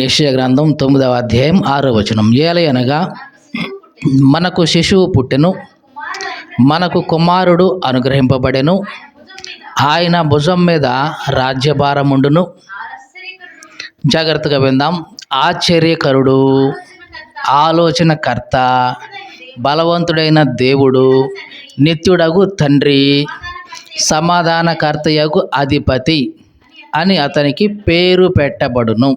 యక్షయ గ్రంథం తొమ్మిదవ అధ్యాయం ఆరో వచనం. ఏలయనగా మనకు శిశువు పుట్టెను మనకు కుమారుడు అనుగ్రహింపబడెను ఆయన భుజం మీద రాజ్యభారముండును జాగ్రత్తగా విందాం. ఆశ్చర్యకరుడు ఆలోచనకర్త బలవంతుడైన దేవుడు నిత్యుడగు తండ్రి సమాధానకర్తయగు అధిపతి అని అతనికి పేరు పెట్టబడును.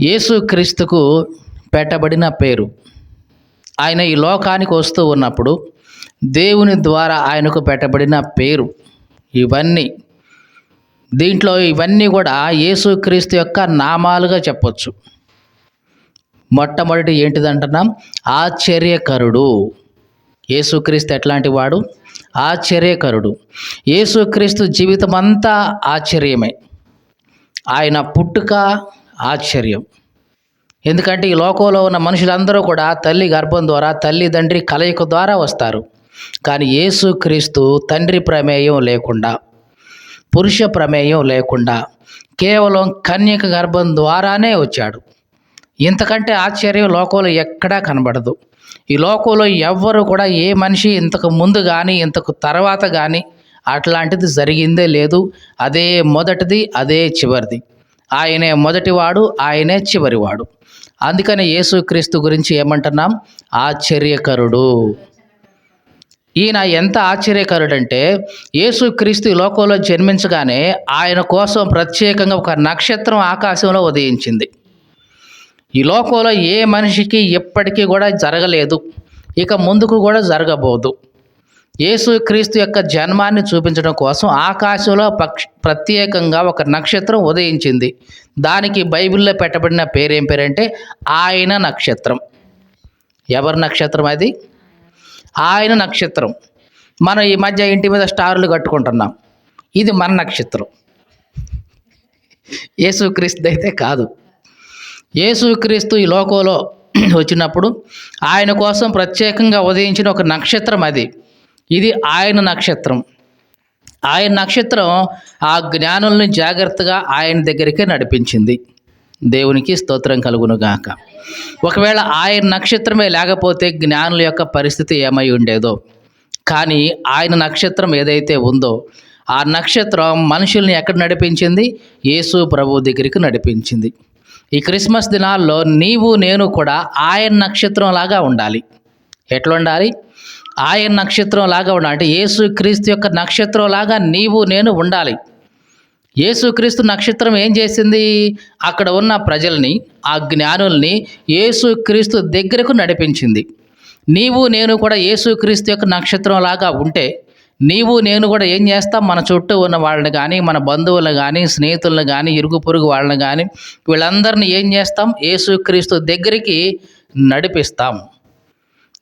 యేసుక్రీస్తుకు పెట్టబడిన పేరు. ఆయన ఈ లోకానికి వస్తూ ఉన్నప్పుడు దేవుని ద్వారా ఆయనకు పెట్టబడిన పేరు. ఇవన్నీ దీంట్లో ఇవన్నీ కూడా యేసుక్రీస్తు యొక్క నామాలుగా చెప్పొచ్చు. మొట్టమొదటి ఏంటిదంటున్నాం? ఆశ్చర్యకరుడు. యేసుక్రీస్తు ఎట్లాంటి వాడు? ఆశ్చర్యకరుడు. యేసుక్రీస్తు జీవితం అంతా ఆశ్చర్యమే. ఆయన పుట్టుక ఆశ్చర్యం. ఎందుకంటే ఈ లోకంలో ఉన్న మనుషులందరూ కూడా తల్లి గర్భం ద్వారా తల్లి తండ్రి కలయిక ద్వారా వస్తారు. కానీ యేసుక్రీస్తు తండ్రి ప్రమేయం లేకుండా పురుష ప్రమేయం లేకుండా కేవలం కన్యక గర్భం ద్వారానే వచ్చాడు. ఇంతకంటే ఆశ్చర్యం లోకంలో ఎక్కడా కనబడదు. ఈ లోకంలో ఎవ్వరు కూడా ఏ మనిషి ఇంతకు ముందు కానీ ఇంతకు తర్వాత కానీ అట్లాంటిది జరిగిందే లేదు. అదే మొదటిది అదే చివరిది. ఆయనే మొదటివాడు ఆయనే చివరివాడు. అందుకని యేసుక్రీస్తు గురించి ఏమంటున్నాం? ఆశ్చర్యకరుడు. ఈయన ఎంత ఆశ్చర్యకరుడంటే యేసుక్రీస్తు ఈ లోకంలో జన్మించగానే ఆయన కోసం ప్రత్యేకంగా ఒక నక్షత్రం ఆకాశంలో ఉదయించింది. ఈ లోకంలో ఏ మనిషికి ఎప్పటికీ కూడా జరగలేదు. ఇక ముందుకు కూడా జరగబోదు. యేసుక్రీస్తు యొక్క జన్మాన్ని చూపించడం కోసం ఆకాశంలో పక్ష ప్రత్యేకంగా ఒక నక్షత్రం ఉదయించింది. దానికి బైబిల్లో పెట్టబడిన పేరేం పేరంటే ఆయన నక్షత్రం. ఎవరి నక్షత్రం అది? ఆయన నక్షత్రం. మనం ఈ మధ్య ఇంటి మీద స్టార్లు కట్టుకుంటున్నాం. ఇది మన నక్షత్రం. యేసుక్రీస్తు అయితే కాదు. యేసుక్రీస్తు ఈ లోకంలో వచ్చినప్పుడు ఆయన కోసం ప్రత్యేకంగా ఉదయించిన ఒక నక్షత్రం అది. ఇది ఆయన నక్షత్రం. ఆయన నక్షత్రం ఆ జ్ఞానుల్ని జాగ్రత్తగా ఆయన దగ్గరికి నడిపించింది. దేవునికి స్తోత్రం కలుగును గాక ఒకవేళ ఆయన నక్షత్రమే లేకపోతే జ్ఞానుల యొక్క పరిస్థితి ఏమై ఉండేదో. కానీ ఆయన నక్షత్రం ఏదైతే ఉందో ఆ నక్షత్రం మనుషుల్ని ఎక్కడ నడిపించింది? యేసు ప్రభు దగ్గరికి నడిపించింది. ఈ క్రిస్మస్ దినాల్లో నీవు నేను కూడా ఆయన నక్షత్రం లాగా ఉండాలి. ఎట్లా ఉండాలి ఆయన నక్షత్రం లాగా ఉండాలి. అంటే యేసు క్రీస్తు యొక్క నక్షత్రం లాగా నీవు నేను ఉండాలి. యేసుక్రీస్తు నక్షత్రం ఏం చేసింది? అక్కడ ఉన్న ప్రజల్ని ఆ జ్ఞానుల్ని యేసుక్రీస్తు దగ్గరకు నడిపించింది. నీవు నేను కూడా యేసుక్రీస్తు యొక్క నక్షత్రం లాగా ఉంటే నీవు నేను కూడా ఏం చేస్తాం? మన చుట్టూ ఉన్న వాళ్ళని కానీ మన బంధువులను కానీ స్నేహితులను కానీ ఇరుగు పొరుగు వాళ్ళని కానీ వీళ్ళందరినీ ఏం చేస్తాం? యేసుక్రీస్తు దగ్గరికి నడిపిస్తాం.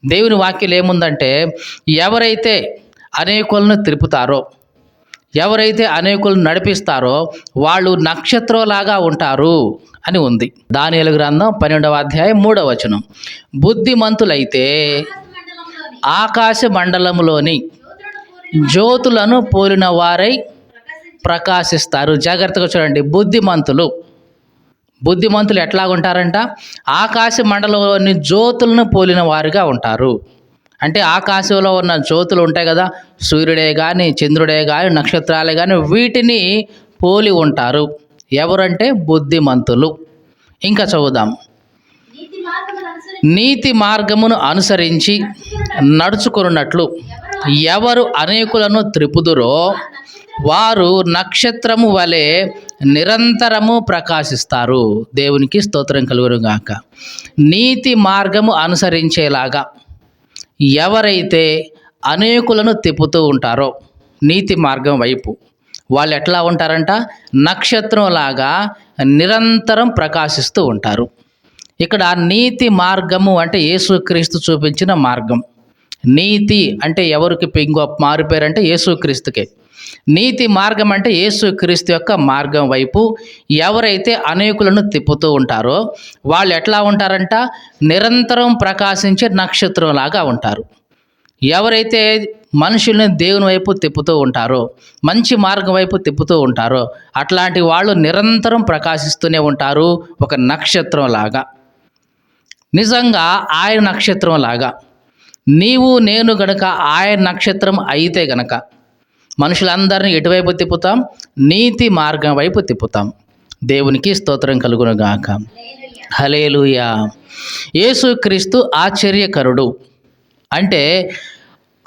దేవుని వాక్యం ఏముందంటే ఎవరైతే అనేకులను తిరుపుతారో ఎవరైతే అనేకులను నడిపిస్తారో వాళ్ళు నక్షత్రంలాగా ఉంటారు అని ఉంది. దానియలు గ్రంథం పన్నెండవ అధ్యాయం మూడవ వచనం. బుద్ధిమంతులైతే ఆకాశ మండలంలోని జ్యోతులను పోలిన వారై ప్రకాశిస్తారు. జాగ్రత్తగా చూడండి బుద్ధిమంతులు. బుద్ధిమంతులు ఎట్లాగుంటారంట? ఆకాశ మండలంలోని జ్యోతులను పోలిన వారుగా ఉంటారు. అంటే ఆకాశంలో ఉన్న జ్యోతులు ఉంటాయి కదా సూర్యుడే కానీ చంద్రుడే కానీ నక్షత్రాలే కానీ వీటిని పోలి ఉంటారు. ఎవరంటే బుద్ధిమంతులు. ఇంకా చదువుదాం. నీతి మార్గమును అనుసరించి నడుచుకున్నట్లు ఎవరు అనేకులను త్రిపుదురో వారు నక్షత్రము వలె నిరంతరము ప్రకాశిస్తారు. దేవునికి స్తోత్రం కలుగురుగాక నీతి మార్గము అనుసరించేలాగా ఎవరైతే అనేకులను తిప్పుతూ ఉంటారో నీతి మార్గం వైపు వాళ్ళు ఎట్లా ఉంటారంట? నక్షత్రంలాగా నిరంతరం ప్రకాశిస్తూ ఉంటారు. ఇక్కడ నీతి మార్గము అంటే యేసుక్రీస్తు చూపించిన మార్గం. నీతి అంటే ఎవరికి పింగు మారిపోయారంటే అంటే యేసుక్రీస్తుకే. నీతి మార్గం అంటే యేసుక్రీస్తు యొక్క మార్గం వైపు ఎవరైతే అనేకులను తిప్పుతూ ఉంటారో వాళ్ళు ఎట్లా ఉంటారంట? నిరంతరం ప్రకాశించే నక్షత్రంలాగా ఉంటారు. ఎవరైతే మనుషుల్ని దేవుని వైపు తిప్పుతూ ఉంటారో మంచి మార్గం వైపు తిప్పుతూ ఉంటారో అట్లాంటి వాళ్ళు నిరంతరం ప్రకాశిస్తూనే ఉంటారు ఒక నక్షత్రం లాగా నిజంగా ఆయన నక్షత్రం లాగా నీవు నేను గనక ఆయన నక్షత్రం అయితే గనక మనుషులందరినీ ఎటువైపు తిప్పుతాం? నీతి మార్గం వైపు తిప్పుతాం. దేవునికి స్తోత్రం కలుగునగాక. హలేలుయా యేసుక్రీస్తు ఆశ్చర్యకరుడు. అంటే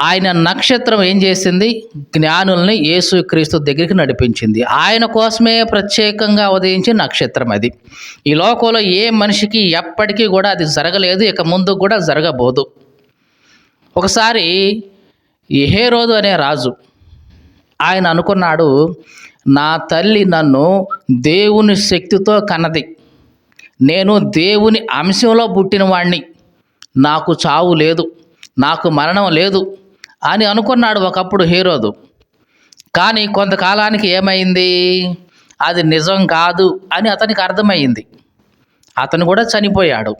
ఆయన నక్షత్రం ఏం చేసింది? జ్ఞానుల్ని యేసుక్రీస్తు దగ్గరికి నడిపించింది. ఆయన కోసమే ప్రత్యేకంగా ఉదయించే నక్షత్రం అది. ఈ లోకంలో ఏ మనిషికి ఎప్పటికీ కూడా అది జరగలేదు. ఇక ముందు కూడా జరగబోదు. ఒకసారి ఈ హేరోదు అనే రాజు ఆయన అనుకున్నాడు నా తల్లి నన్ను దేవుని శక్తితో కన్నది. నేను దేవుని అంశంలో పుట్టిన వాణ్ణి. నాకు చావు లేదు నాకు మరణం లేదు అని అనుకున్నాడు ఒకప్పుడు హీరోదు. కానీ కొంతకాలానికి ఏమైంది? అది నిజం కాదు అని అతనికి అర్థమైంది అతను కూడా చనిపోయాడు.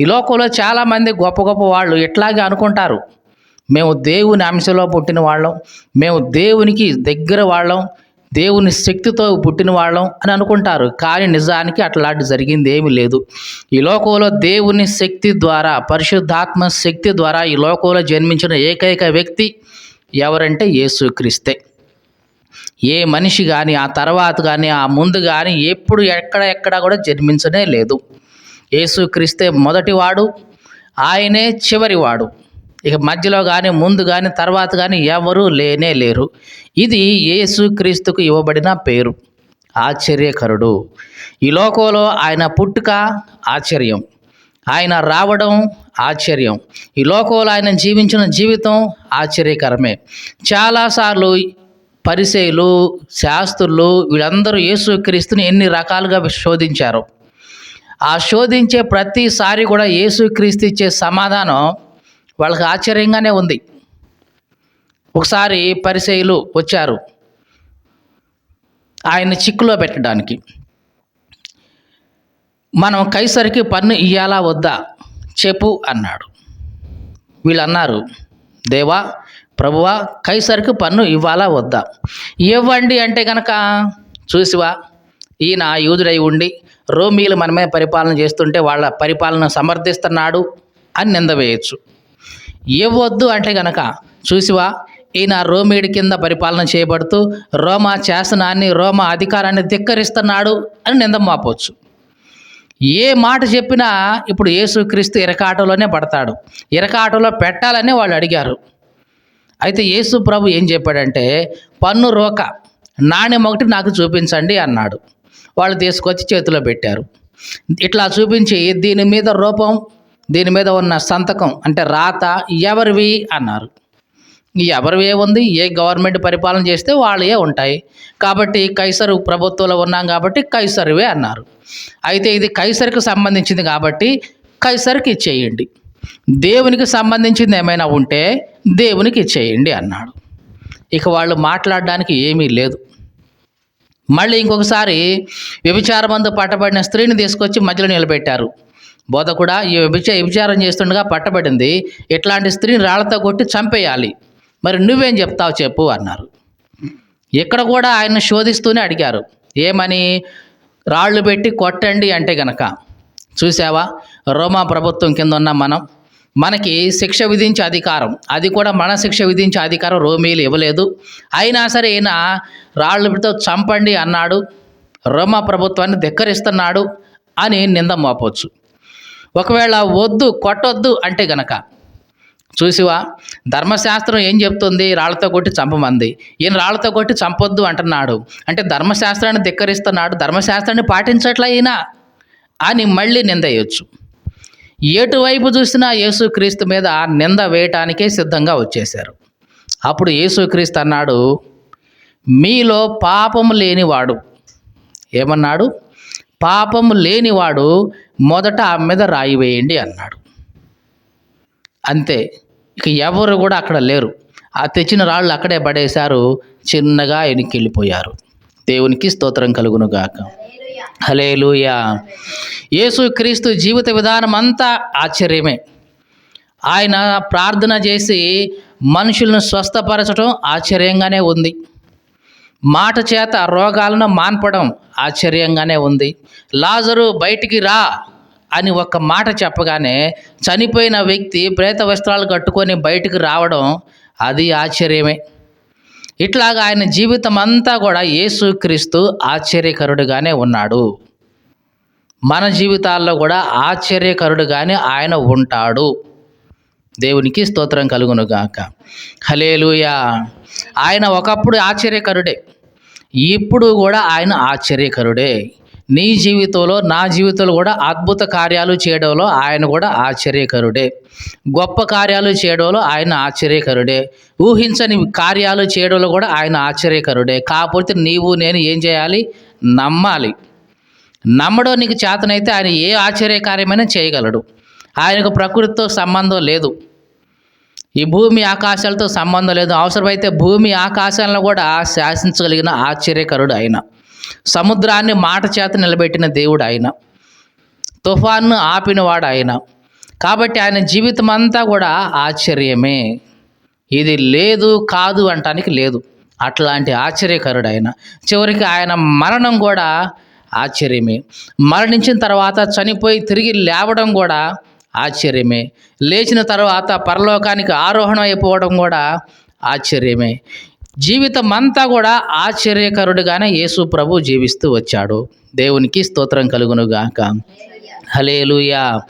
ఈ లోకంలో చాలామంది గొప్ప గొప్ప వాళ్ళు ఇట్లాగే అనుకుంటారు. మేము దేవుని అంశంలో పుట్టిన వాళ్ళం. మేము దేవునికి దగ్గర వాళ్ళం. దేవుని శక్తితో పుట్టిన వాళ్ళం అని అనుకుంటారు. కానీ నిజానికి అట్లాంటి జరిగింది ఏమీ లేదు. ఈ లోకంలో దేవుని శక్తి ద్వారా పరిశుద్ధాత్మ శక్తి ద్వారా ఈ లోకంలో జన్మించిన ఏకైక వ్యక్తి ఎవరంటే యేసుక్రీస్తే ఏ మనిషి కానీ ఆ తర్వాత కానీ ఆ ముందు కానీ ఎప్పుడు ఎక్కడ ఎక్కడ కూడా జన్మించనే లేదు. యేసుక్రీస్తే మొదటివాడు ఆయనే చివరివాడు. ఇక మధ్యలో కానీ ముందు కానీ తర్వాత కానీ ఎవరూ లేనే లేరు. ఇది యేసుక్రీస్తుకు ఇవ్వబడిన పేరు. ఆశ్చర్యకరుడు. ఈ లోకంలో ఆయన పుట్టుక ఆశ్చర్యం. ఆయన రావడం ఆశ్చర్యం. ఈ లోకంలో ఆయన జీవించిన జీవితం ఆశ్చర్యకరమే. చాలాసార్లు పరిసేలు శాస్త్రులు వీళ్ళందరూ యేసుక్రీస్తుని ఎన్ని రకాలుగా శోధించారు? ఆ శోధించే ప్రతిసారి కూడా యేసుక్రీస్తు ఇచ్చే సమాధానం వాళ్ళకి ఆశ్చర్యంగానే ఉంది. ఒకసారి పరిచయులు వచ్చారు. ఆయన చిక్కులో పెట్టడానికి. మనం కైసరికి పన్ను ఇయ్యాలా వద్దా? చెప్పు అన్నాడు. వీళ్ళు అన్నారు దేవా ప్రభువా కైసరికి పన్ను ఇవ్వాలా వద్దా? ఇవ్వండి అంటే కనుక చూసివా ఈయన యూదుడై ఉండి రోమీలు మనమే పరిపాలన చేస్తుంటే వాళ్ళ పరిపాలన సమర్థిస్తున్నాడు అని నిందవేయచ్చు ఇవ్వద్దు అంటే గనక చూసివా ఈయన రోమేడి కింద పరిపాలన చేయబడుతూ రోమా శాసనాన్ని రోమా అధికారాన్ని ధిక్కరిస్తున్నాడు అని నింద మాపవచ్చు ఏ మాట చెప్పినా ఇప్పుడు యేసుక్రీస్తు ఇరకాటలోనే పడతాడు. ఇరకాటలో పెట్టాలని వాళ్ళు అడిగారు. అయితే యేసు ప్రభు ఏం చెప్పాడంటే పన్ను రోక నాణ్యం ఒకటి నాకు చూపించండి అన్నాడు. వాళ్ళు తీసుకొచ్చి చేతిలో పెట్టారు. ఇట్లా చూపించి దీని మీద రూపం దీని మీద ఉన్న సంతకం అంటే రాత ఎవరివి అన్నారు. ఎవరివే ఎవరివి ఏ గవర్నమెంట్ పరిపాలన చేస్తే వాళ్ళే ఉంటాయి. కాబట్టి కైసరు ప్రభుత్వంలో ఉన్నాం కాబట్టి కైసరువే అన్నారు. అయితే ఇది కైసరికి సంబంధించింది కాబట్టి కైసరికి ఇచ్చేయండి. దేవునికి సంబంధించింది ఏమైనా ఉంటే దేవునికి ఇచ్చేయండి అన్నాడు. ఇక వాళ్ళు మాట్లాడడానికి ఏమీ లేదు. మళ్ళీ ఇంకొకసారి వ్యభిచారమందు పట్టబడిన స్త్రీని తీసుకొచ్చి మధ్యలో నిలబెట్టారు. బోధ కూడా ఈ వ్యభిచ వ్యభిచారం చేస్తుండగా పట్టబడింది. ఇట్లాంటి స్త్రీని రాళ్ళతో కొట్టి చంపేయాలి. మరి నువ్వేం చెప్తావు చెప్పు అన్నారు. ఇక్కడ కూడా ఆయన శోధిస్తూనే అడిగారు. ఏమని? రాళ్ళు పెట్టి కొట్టండి అంటే గనక. చూసావా రోమా ప్రభుత్వం కింద ఉన్న మనం. మనకి శిక్ష విధించే అధికారం. అది కూడా మన శిక్ష విధించే అధికారం రోమీలు ఇవ్వలేదు. అయినా సరే ఈయన రాళ్ళతో చంపండి అన్నాడు. రోమా ప్రభుత్వాన్ని ధిక్కరిస్తున్నాడు అని నింద మోపవచ్చు ఒకవేళ వద్దు కొట్టొద్దు అంటే గనక చూసివా? ధర్మశాస్త్రం ఏం చెప్తుంది? రాళ్ళతో కొట్టి చంపమంది. ఈయన రాళ్ళతో కొట్టి చంపొద్దు అంటున్నాడు. అంటే ధర్మశాస్త్రాన్ని ధిక్కరిస్తున్నాడు. ధర్మశాస్త్రాన్ని పాటించట్లా ఈయన? అని మళ్ళీ నింద వేయొచ్చు ఎటువైపు చూసినా యేసుక్రీస్తు మీద నింద వేయటానికే సిద్ధంగా వచ్చేశారు. అప్పుడు యేసుక్రీస్తు అన్నాడు మీలో పాపం లేనివాడు. ఏమన్నాడు? పాపము లేనివాడు మొదట ఆమె మీద రాయి వేయండి అన్నాడు. అంతే ఇక ఎవరు కూడా అక్కడ లేరు. ఆ తెచ్చిన రాళ్ళు అక్కడే పడేశారు చిన్నగా ఆయనకి వెళ్ళిపోయారు దేవునికి స్తోత్రం కలుగునుగాక. హలేలుయా యేసు క్రీస్తు జీవిత విధానం అంతా ఆశ్చర్యమే. ఆయన ప్రార్థన చేసి మనుషులను స్వస్థపరచడం ఆశ్చర్యంగానే ఉంది. మాట చేత రోగాలను మాన్పడం ఆశ్చర్యంగానే ఉంది. లాజరు బయటికి రా అని ఒక మాట చెప్పగానే చనిపోయిన వ్యక్తి ప్రేత వస్త్రాలు కట్టుకొని బయటికి రావడం అది ఆశ్చర్యమే. ఇట్లాగా ఆయన జీవితం అంతా కూడా యేసుక్రీస్తు ఆశ్చర్యకరుడుగానే ఉన్నాడు. మన జీవితాల్లో కూడా ఆశ్చర్యకరుడుగానే ఆయన ఉంటాడు. దేవునికి స్తోత్రం కలుగును గాక హలేలుయా ఆయన ఒకప్పుడు ఆశ్చర్యకరుడే. ఇప్పుడు కూడా ఆయన ఆశ్చర్యకరుడే. నీ జీవితంలో నా జీవితంలో కూడా అద్భుత కార్యాలు చేయడంలో ఆయన కూడా ఆశ్చర్యకరుడే. గొప్ప కార్యాలు చేయడంలో ఆయన ఆశ్చర్యకరుడే. ఊహించని కార్యాలు చేయడంలో కూడా ఆయన ఆశ్చర్యకరుడే. కాకపోతే నీవు నేను ఏం చేయాలి? నమ్మాలి. నమ్మడం నీకు చేతనైతే ఆయన ఏ ఆశ్చర్యకార్యమైనా చేయగలడు. ఆయనకు ప్రకృతితో సంబంధం లేదు. ఈ భూమి ఆకాశాలతో సంబంధం లేదు. అవసరమైతే భూమి ఆకాశాలను కూడా శాసించగలిగిన ఆశ్చర్యకరుడు ఆయన. సముద్రాన్ని మాట చేత నిలబెట్టిన దేవుడు ఆయన. తుఫాన్ను ఆపినవాడు ఆయన. కాబట్టి ఆయన జీవితం అంతా కూడా ఆశ్చర్యమే. ఇది లేదు కాదు అంటానికి లేదు. అట్లాంటి ఆశ్చర్యకరుడు ఆయన. చివరికి ఆయన మరణం కూడా ఆశ్చర్యమే. మరణించిన తర్వాత చనిపోయి తిరిగి లేవడం కూడా ఆశ్చర్యమే. లేచిన తర్వాత పరలోకానికి ఆరోహణం అయిపోవడం కూడా ఆశ్చర్యమే. జీవితం అంతా కూడా ఆశ్చర్యకరుడుగానే యేసు ప్రభు జీవిస్తూ వచ్చాడు. దేవునికి స్తోత్రం కలుగును గాక హలేలుయా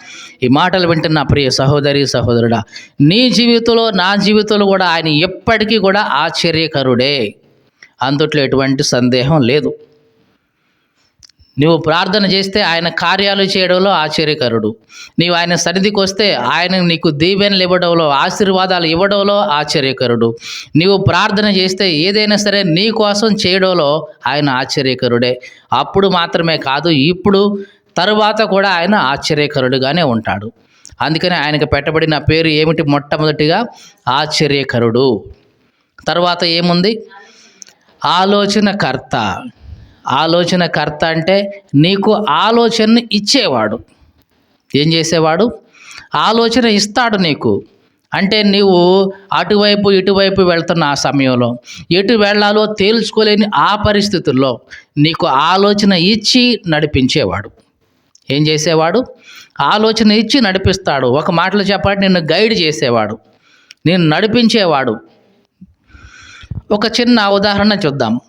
ఈ మాటలు వింటున్న ప్రియ సహోదరి సహోదరుడా నీ జీవితంలో నా జీవితంలో కూడా ఆయన ఎప్పటికీ కూడా ఆశ్చర్యకరుడే. అందుట్లో ఎటువంటి సందేహం లేదు. నీవు ప్రార్థన చేస్తే ఆయన కార్యాలు చేయడంలో ఆశ్చర్యకరుడు. నీవు ఆయన సన్నిధికి వస్తే ఆయన నీకు దీవెనలు ఇవ్వడంలో ఆశీర్వాదాలు ఇవ్వడంలో ఆశ్చర్యకరుడు. నీవు ప్రార్థన చేస్తే ఏదైనా సరే నీ కోసం చేయడంలో ఆయన ఆశ్చర్యకరుడే. అప్పుడు మాత్రమే కాదు ఇప్పుడు తరువాత కూడా ఆయన ఆశ్చర్యకరుడుగానే ఉంటాడు. అందుకని ఆయనకు పెట్టబడిన పేరు ఏమిటి? మొట్టమొదటిగా ఆశ్చర్యకరుడు. తర్వాత ఏముంది? ఆలోచనకర్త. ఆలోచనకర్త అంటే నీకు ఆలోచనను ఇచ్చేవాడు. ఏం చేసేవాడు? ఆలోచన ఇస్తాడు నీకు. అంటే నీవు అటువైపు ఇటువైపు వెళ్తున్న ఆ సమయంలో ఎటు వెళ్ళాలో తేల్చుకోలేని ఆ పరిస్థితుల్లో నీకు ఆలోచన ఇచ్చి నడిపించేవాడు. ఏం చేసేవాడు? ఆలోచన ఇచ్చి నడిపిస్తాడు. ఒక మాటలో చెప్పాలంటే నిన్ను గైడ్ చేసేవాడు. నేను నడిపించేవాడు. ఒక చిన్న ఉదాహరణ చూద్దాం.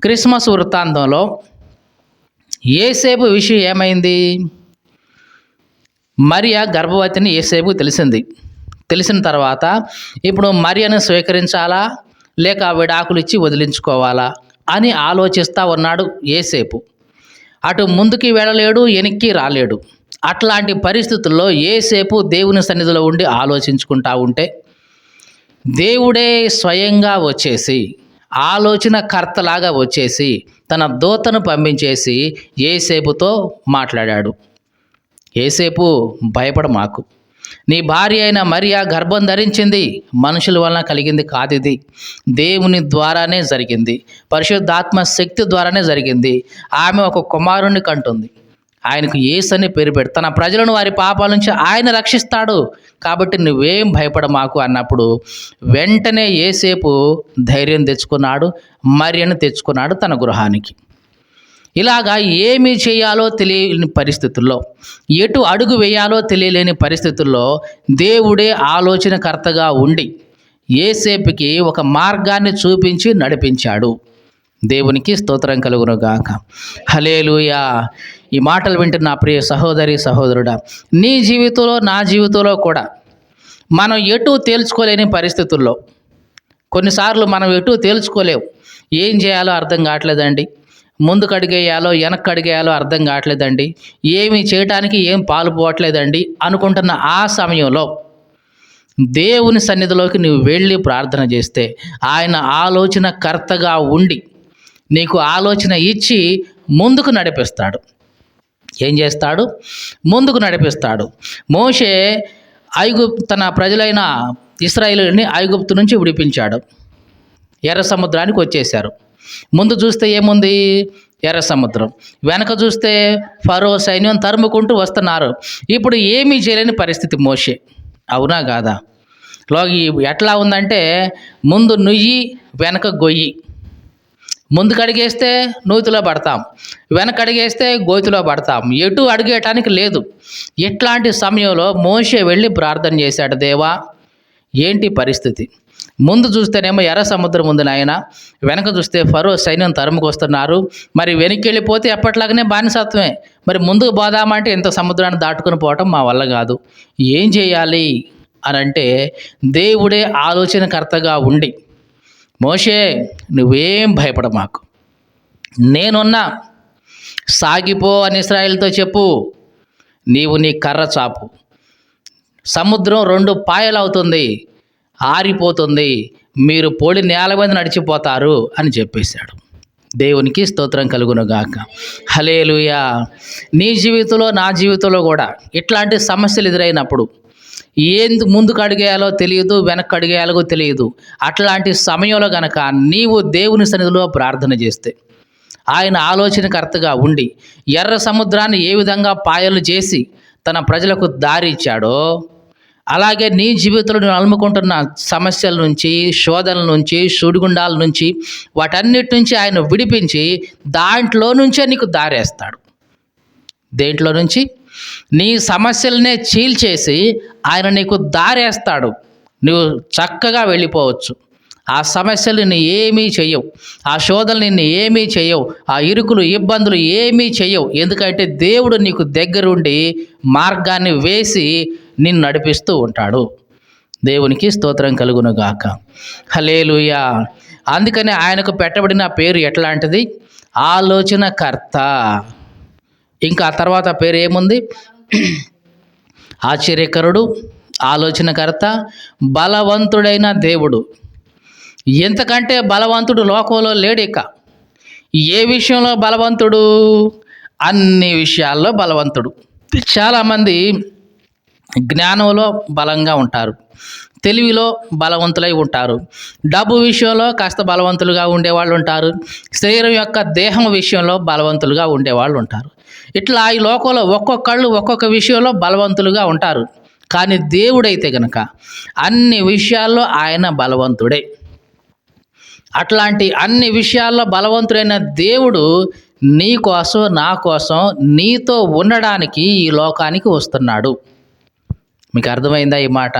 క్రిస్మస్ వృత్తాంతంలో ఏసేపు విషయం ఏమైంది? మరియా గర్భవతిని ఏసేపు తెలిసింది. తెలిసిన తర్వాత ఇప్పుడు మరియను స్వీకరించాలా? లేక విడాకులు ఇచ్చి వదిలించుకోవాలా? అని ఆలోచిస్తూ ఉన్నాడు ఏసేపు. అటు ముందుకి వెళ్ళలేడు వెనక్కి రాలేడు. అట్లాంటి పరిస్థితుల్లో ఏసేపు దేవుని సన్నిధిలో ఉండి ఆలోచించుకుంటా ఉంటే దేవుడే స్వయంగా వచ్చేసి ఆలోచన కర్తలాగా వచ్చేసి తన దూతను పంపించేసి ఏసేపుతో మాట్లాడాడు. ఏసేపు భయపడ మాకు. నీ భార్య అయిన మరియా గర్భం ధరించింది. మనుషుల వలన కలిగింది కాదు ఇది దేవుని ద్వారానే జరిగింది. పరిశుద్ధాత్మ శక్తి ద్వారానే జరిగింది. ఆమె ఒక కుమారుణ్ణి కంటుంది. ఆయనకు యేసు అని పేరు పెడు. తన ప్రజలను వారి పాపాల నుంచి ఆయన రక్షిస్తాడు. కాబట్టి నువ్వేం భయపడ మాకు అన్నప్పుడు వెంటనే ఏసేపు ధైర్యం తెచ్చుకున్నాడు మరియను తెచ్చుకున్నాడు తన గృహానికి. ఇలాగా ఏమి చేయాలో తెలియని పరిస్థితుల్లో ఎటు అడుగు వేయాలో తెలియలేని పరిస్థితుల్లో దేవుడే ఆలోచనకర్తగా ఉండి ఏసేపుకి ఒక మార్గాన్ని చూపించి నడిపించాడు. దేవునికి స్తోత్రం కలుగును గాక హలేలుయా ఈ మాటలు వింటున్న నా ప్రియ సహోదరి సహోదరుడా నీ జీవితంలో నా జీవితంలో కూడా మనం ఎటు తేల్చుకోలేని పరిస్థితుల్లో కొన్నిసార్లు మనం ఎటు తేల్చుకోలేవు. ఏం చేయాలో అర్థం కావట్లేదండి. ముందుకు అడిగేయాలో వెనక్కి అడిగేయాలో అర్థం కావట్లేదండి. ఏమి చేయటానికి ఏం పాలుపోవట్లేదండి అనుకుంటున్న ఆ సమయంలో దేవుని సన్నిధిలోకి నువ్వు వెళ్ళి ప్రార్థన చేస్తే ఆయన ఆలోచన కర్తగా ఉండి నీకు ఆలోచన ఇచ్చి ముందుకు నడిపిస్తాడు. ఏం చేస్తాడు? ముందుకు నడిపిస్తాడు. మోషే ఐగుప్ తన ప్రజలైన ఇస్రాయిల్ని ఐగుప్తు నుంచి విడిపించాడు. ఎర్ర సముద్రానికి వచ్చేశారు. ముందు చూస్తే ఏముంది? ఎర్ర సముద్రం. వెనక చూస్తే ఫరో సైన్యం తరుముకుంటూ వస్తున్నారు. ఇప్పుడు ఏమీ చేయలేని పరిస్థితి మోషే. అవునా కాదా? లో ఎట్లా ఉందంటే ముందు నుయ్యి వెనక గొయ్యి. ముందుకు అడిగేస్తే నూతిలో పడతాం వెనక అడిగేస్తే గోతిలో పడతాం. ఎటు అడిగేయటానికి లేదు. ఇట్లాంటి సమయంలో మోషే వెళ్ళి ప్రార్థన చేశాడు దేవా? ఏంటి పరిస్థితి? ముందు చూస్తేనేమో ఎర్ర సముద్రం ఉంది నాయన. వెనక చూస్తే ఫరో సైన్యం తరుముకొస్తున్నారు. మరి వెనక్కి వెళ్ళిపోతే ఎప్పట్లాగనే బానిసత్వమే. మరి ముందుకు పోదామంటే ఇంత సముద్రాన్ని దాటుకుని పోవటం మా వల్ల కాదు. ఏం చేయాలి? అని అంటే దేవుడే ఆలోచనకర్తగా ఉండి మోషే నువ్వేం భయపడ మాకు నేనున్నా సాగిపో అని ఇస్రాయిల్తో చెప్పు. నీవు నీ కర్ర చాపు. సముద్రం రెండు పాయలు అవుతుంది ఆరిపోతుంది మీరు పొడి నేల మీద నడిచిపోతారు అని చెప్పేశాడు. దేవునికి స్తోత్రం కలుగును గాక హలేలుయా నీ జీవితంలో నా జీవితంలో కూడా ఇట్లాంటి సమస్యలు ఎదురైనప్పుడు ఏంది ముందుకు అడిగేయాలో తెలియదు వెనక్కి అడిగేయాలో తెలియదు. అట్లాంటి సమయంలో గనక నీవు దేవుని సన్నిధిలో ప్రార్థన చేస్తే ఆయన ఆలోచనకర్తగా ఉండి ఎర్ర సముద్రాన్ని ఏ విధంగా పాయలు చేసి తన ప్రజలకు దారి ఇచ్చాడో అలాగే నీ జీవితంలో నువ్వు అలుముకుంటున్న సమస్యల నుంచి శోధనల నుంచి సుడిగుండాల నుంచి వాటన్నిటి నుంచి ఆయన విడిపించి దాంట్లో నుంచే నీకు దారేస్తాడు. దేంట్లో నుంచి? నీ సమస్యలనే చీల్చేసి ఆయన నీకు దారేస్తాడు. నువ్వు చక్కగా వెళ్ళిపోవచ్చు. ఆ సమస్యలు నీ ఏమీ చెయ్యవు ఆ శోధలు నిన్ను ఏమీ చెయ్యవు ఆ ఇరుకులు ఇబ్బందులు ఏమీ చెయ్యవు ఎందుకంటే దేవుడు నీకు దగ్గరుండి మార్గాన్ని వేసి నిన్ను నడిపిస్తూ ఉంటాడు. దేవునికి స్తోత్రం కలుగును గాక హలేలుయా అందుకని ఆయనకు పెట్టబడిన పేరు ఎట్లాంటిది? ఆలోచనకర్త. ఇంకా ఆ తర్వాత పేరు ఏముంది? ఆశ్చర్యకరుడు ఆలోచనకర్త బలవంతుడైన దేవుడు. ఎంతకంటే బలవంతుడు లోకంలో లేడు ఇక. ఏ విషయంలో బలవంతుడు? అన్ని విషయాల్లో బలవంతుడు. చాలామంది జ్ఞానంలో బలంగా ఉంటారు. తెలివిలో బలవంతులై ఉంటారు. డబ్బు విషయంలో కాస్త బలవంతులుగా ఉండేవాళ్ళు ఉంటారు. శరీరం యొక్క దేహం విషయంలో బలవంతులుగా ఉండేవాళ్ళు ఉంటారు. ఇట్లా ఈ లోకంలో ఒక్కొక్కళ్ళు ఒక్కొక్క విషయంలో బలవంతులుగా ఉంటారు. కానీ దేవుడైతే గనక అన్ని విషయాల్లో ఆయన బలవంతుడే. అట్లాంటి అన్ని విషయాల్లో బలవంతుడైన దేవుడు నీ కోసం నా కోసం నీతో ఉండడానికి ఈ లోకానికి వస్తున్నాడు. మీకు అర్థమైందా ఈ మాట?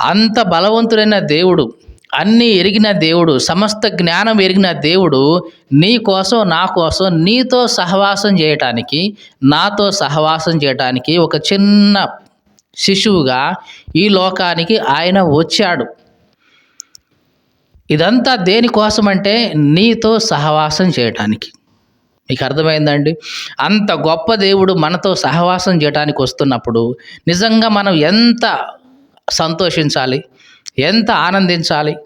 అంత బలవంతుడైన దేవుడు అన్నీ ఎరిగిన దేవుడు సమస్త జ్ఞానం ఎరిగిన దేవుడు నీ కోసం నా కోసం నీతో సహవాసం చేయటానికి నాతో సహవాసం చేయటానికి ఒక చిన్న శిశువుగా ఈ లోకానికి ఆయన వచ్చాడు. ఇదంతా దేనికోసం అంటే నీతో సహవాసం చేయటానికి. మీకు అర్థమైందండి? అంత గొప్ప దేవుడు మనతో సహవాసం చేయడానికి వస్తున్నప్పుడు నిజంగా మనం ఎంత సంతోషించాలి? ఎంత ఆనందించాలి?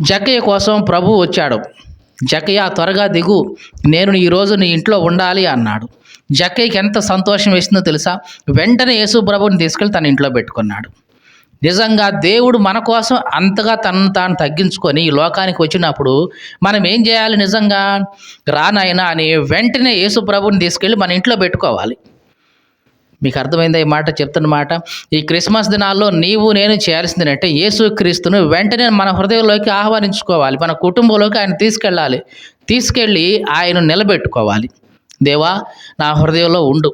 జకయ్య కోసం ప్రభు వచ్చాడు. జకయ్య త్వరగా దిగు. నేను ఈరోజు నీ ఇంట్లో ఉండాలి అన్నాడు. జక్కయ్యకి ఎంత సంతోషం వేసిందో తెలుసా? వెంటనే యేసు ప్రభుని తీసుకెళ్ళి తన ఇంట్లో పెట్టుకున్నాడు. నిజంగా దేవుడు మన కోసం అంతగా తనను తాను తగ్గించుకొని ఈ లోకానికి వచ్చినప్పుడు మనం ఏం చేయాలి నిజంగా? రానాయనా అని వెంటనే యేసు ప్రభుని తీసుకెళ్ళి మన ఇంట్లో పెట్టుకోవాలి. మీకు అర్థమైందా ఈ మాట చెప్తున్నమాట ఈ క్రిస్మస్ దినాల్లో నీవు నేను చేయాల్సింది అంటే యేసు క్రీస్తును వెంటనే మన హృదయంలోకి ఆహ్వానించుకోవాలి. మన కుటుంబంలోకి ఆయన తీసుకెళ్ళాలి. తీసుకెళ్ళి ఆయన నిలబెట్టుకోవాలి. దేవా నా హృదయంలో ఉండు.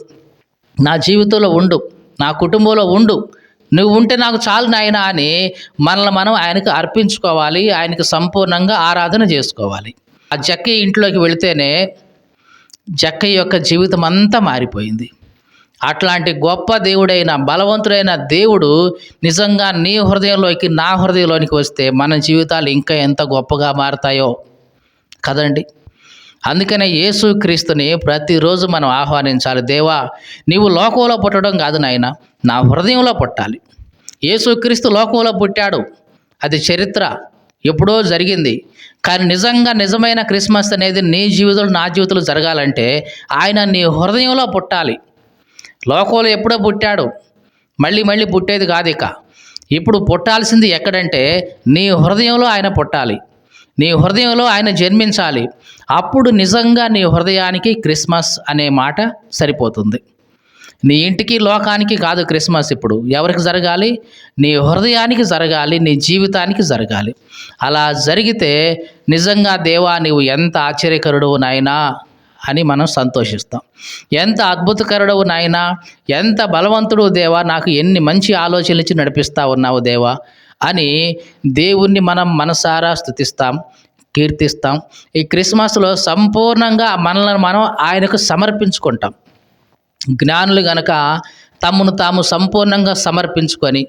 నా జీవితంలో ఉండు. నా కుటుంబంలో ఉండు. నువ్వు ఉంటే నాకు చాలు నాయనా అని మనల్ని మనం ఆయనకు అర్పించుకోవాలి. ఆయనకు సంపూర్ణంగా ఆరాధన చేసుకోవాలి. ఆ జక్కయ్య ఇంట్లోకి వెళితేనే జక్కయ్య యొక్క జీవితం అంతా మారిపోయింది. అట్లాంటి గొప్ప దేవుడైన బలవంతుడైన దేవుడు నిజంగా నీ హృదయంలోకి నా హృదయంలోనికి వస్తే మన జీవితాలు ఇంకా ఎంత గొప్పగా మారతాయో. కదండి? అందుకనే యేసు క్రీస్తుని ప్రతిరోజు మనం ఆహ్వానించాలి. దేవా నీవు లోకంలో పుట్టడం కాదు నాయన నా హృదయంలో పుట్టాలి. యేసుక్రీస్తు లోకంలో పుట్టాడు. అది చరిత్ర. ఎప్పుడో జరిగింది. కానీ నిజంగా నిజమైన క్రిస్మస్ అనేది నీ జీవితంలో నా జీవితంలో జరగాలంటే ఆయన నీ హృదయంలో పుట్టాలి. లోకంలో ఎప్పుడో పుట్టాడు. మళ్ళీ మళ్ళీ పుట్టేది కాదు ఇక. ఇప్పుడు పుట్టాల్సింది ఎక్కడంటే నీ హృదయంలో ఆయన పుట్టాలి. నీ హృదయంలో ఆయన జన్మించాలి. అప్పుడు నిజంగా నీ హృదయానికి క్రిస్మస్ అనే మాట సరిపోతుంది. నీ ఇంటికి లోకానికి కాదు క్రిస్మస్ ఇప్పుడు. ఎవరికి జరగాలి? నీ హృదయానికి జరగాలి నీ జీవితానికి జరగాలి. అలా జరిగితే నిజంగా దేవా నీవు ఎంత ఆశ్చర్యకరుడు నాయనా? అని మనం సంతోషిస్తాం. ఎంత అద్భుతకరుడవు నాయనా ఎంత బలవంతుడు దేవా నాకు ఎన్ని మంచి ఆలోచనలు ఇచ్చి నడిపిస్తా ఉన్నావు దేవా అని దేవుణ్ణి మనం మనసారా స్థుతిస్తాం కీర్తిస్తాం. ఈ క్రిస్మస్లో సంపూర్ణంగా మనల్ని మనం ఆయనకు సమర్పించుకుంటాం. జ్ఞానులు గనక తమను తాము సంపూర్ణంగా సమర్పించుకొని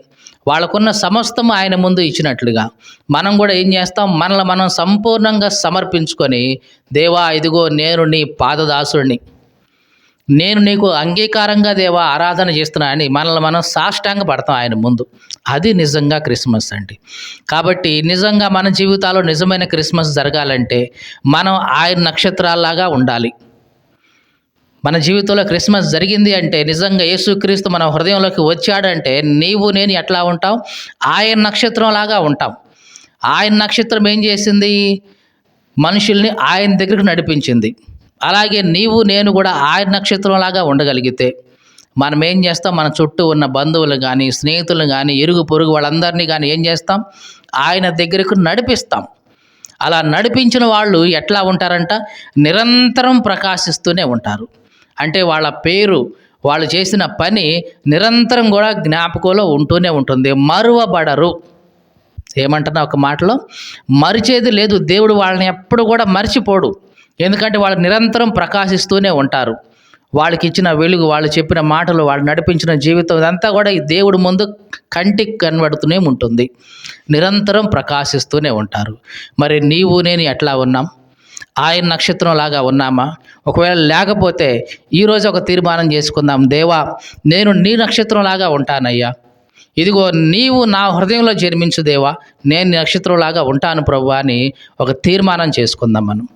వాళ్ళకున్న సమస్తము ఆయన ముందు ఇచ్చినట్లుగా. మనం కూడా ఏం చేస్తాం? మనల్ని మనం సంపూర్ణంగా సమర్పించుకొని దేవా ఇదిగో నేను నీ పాదదాసుడిని. నేను నీకు అంగీకారంగా దేవా ఆరాధన చేస్తున్నానని మనల్ని మనం సాష్టాంగ పడతాం ఆయన ముందు. అది నిజంగా క్రిస్మస్ అండి. కాబట్టి నిజంగా మన జీవితాల్లో నిజమైన క్రిస్మస్ జరగాలంటే మనం ఆయన నక్షత్రాల్లాగా ఉండాలి. మన జీవితంలో క్రిస్మస్ జరిగింది అంటే నిజంగా యేసుక్రీస్తు మన హృదయంలోకి వచ్చాడంటే నీవు నేను ఎట్లా ఉంటాం? ఆయన నక్షత్రం లాగా ఉంటాం. ఆయన నక్షత్రం ఏం చేసింది? మనుషుల్ని ఆయన దగ్గరికి నడిపించింది. అలాగే నీవు నేను కూడా ఆయన నక్షత్రంలాగా ఉండగలిగితే మనం ఏం చేస్తాం? మన చుట్టూ ఉన్న బంధువులు కానీ స్నేహితులు కానీ ఇరుగు పొరుగు వాళ్ళందరినీ కానీ ఏం చేస్తాం? ఆయన దగ్గరకు నడిపిస్తాం. అలా నడిపించిన వాళ్ళు ఎట్లా ఉంటారంట? నిరంతరం ప్రకాశిస్తూనే ఉంటారు. అంటే వాళ్ళ పేరు వాళ్ళు చేసిన పని నిరంతరం కూడా జ్ఞాపకంలో ఉంటూనే ఉంటుంది. మరువబడరు. ఏమంటున్నా ఒక మాటలో? మరిచేది లేదు. దేవుడు వాళ్ళని ఎప్పుడు కూడా మర్చిపోడు. ఎందుకంటే వాళ్ళు నిరంతరం ప్రకాశిస్తూనే ఉంటారు. వాళ్ళకి ఇచ్చిన వెలుగు వాళ్ళు చెప్పిన మాటలు వాళ్ళు నడిపించిన జీవితం ఇదంతా కూడా ఈ దేవుడి ముందు కంటికి కనబడుతూనే ఉంటుంది. నిరంతరం ప్రకాశిస్తూనే ఉంటారు. మరి నీవు నేను ఎట్లా ఉన్నాం? ఆయన నక్షత్రం లాగా ఉన్నామా? ఒకవేళ లేకపోతే ఈరోజు ఒక తీర్మానం చేసుకుందాం. దేవా నేను నీ నక్షత్రం లాగా ఉంటానయ్యా. ఇదిగో నీవు నా హృదయంలో జన్మించు దేవా నేను నక్షత్రంలాగా ఉంటాను ప్రభు అని ఒక తీర్మానం చేసుకుందాం మనం.